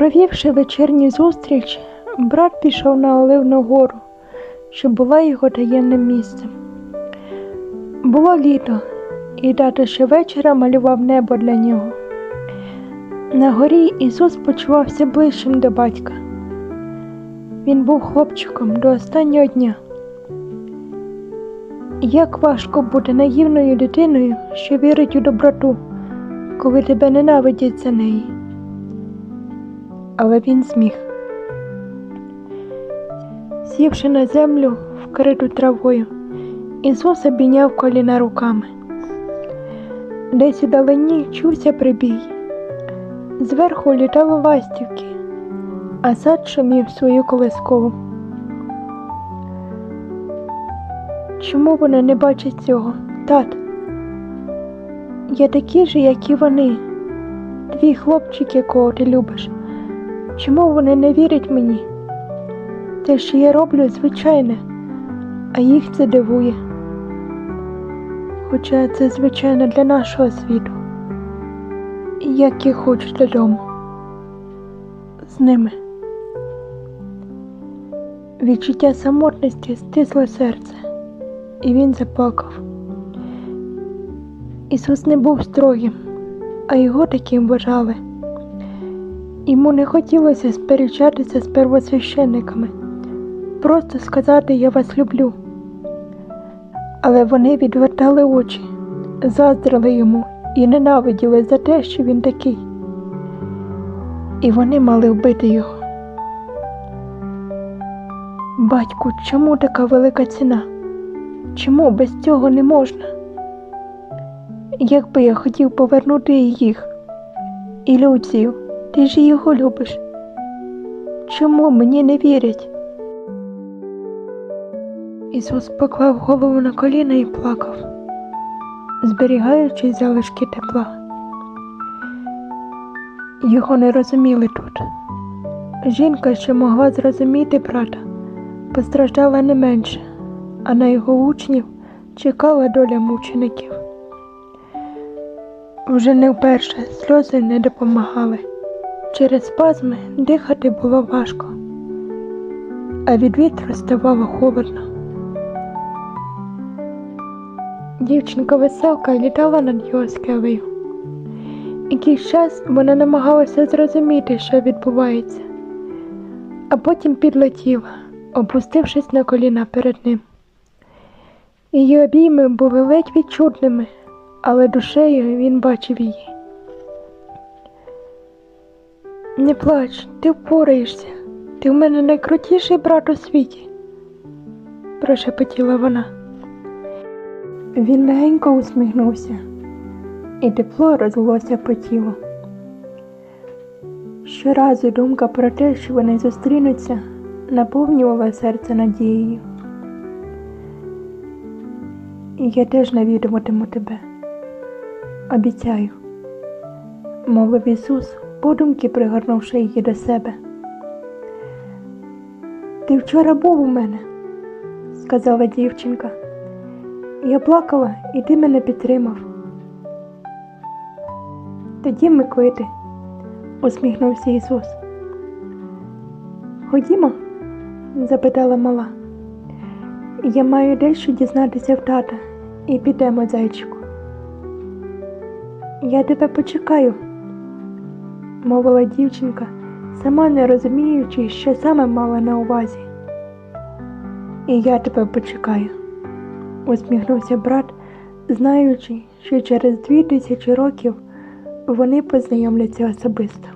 Провівши вечірню зустріч, брат пішов на Оливну гору, що була його таємним місцем. Було літо, і тато щовечора малював небо для нього. На горі Ісус почувався ближчим до батька. Він був хлопчиком до останнього дня. Як важко бути наївною дитиною, що вірить у доброту, коли тебе ненавидять за неї. Але він зміг. Сівши на землю, вкриту травою, Ісус обійняв коліна руками. Десь у далині чувся прибій. Зверху літали ластівки, а сад шумів свою колискову. Чому вони не бачать цього, тат? Я такий же, як і вони, твій хлопчик, якого ти любиш. Чому вони не вірять мені? Те, що я роблю, звичайне, а їх це дивує. Хоча це звичайно для нашого світу. Як я хочу додому. З ними. Відчуття самотності стисло серце, і він заплакав. Ісус не був строгим, а його таким вважали. Йому не хотілося сперечатися з первосвященниками, просто сказати Я вас люблю. Але вони відвертали очі, заздрили йому і ненавиділи за те, що він такий. І вони мали вбити його. Батьку, чому така велика ціна? Чому без цього не можна? Якби я хотів повернути їх, і Люцію, ти ж його любиш. Чому мені не вірять? Ісус поклав голову на коліна і плакав, зберігаючи залишки тепла. Його не розуміли тут. Жінка, що могла зрозуміти брата, постраждала не менше, а на його учнів чекала доля мучеників. Вже не вперше сльози не допомагали. Через спазми дихати було важко, а від вітру ставало холодно. Дівчинка веселка літала над його скелею. Якийсь час вона намагалася зрозуміти, що відбувається, а потім підлетіла, опустившись на коліна перед ним. Її обійми були ледь відчутними, але душею він бачив її. Не плач, ти впораєшся, ти в мене найкрутіший брат у світі, прошепотіла вона. Він легенько усміхнувся, і тепло розлилося по тілу. Щоразу думка про те, що вони зустрінуться, наповнювала серце надією. Я теж навідуватиму тебе. Обіцяю, мовив Ісус, подумки пригорнувши її до себе. Ти вчора був у мене, сказала дівчинка. Я плакала, і ти мене підтримав. Тоді ми квити, усміхнувся Ісус. Ходімо? запитала мала. Я маю дещо дізнатися в тата і підемо, зайчику. Я тебе почекаю, мовила дівчинка, сама не розуміючи, що саме мала на увазі. І я тебе почекаю, усміхнувся брат, знаючи, що через дві тисячі років вони познайомляться особисто.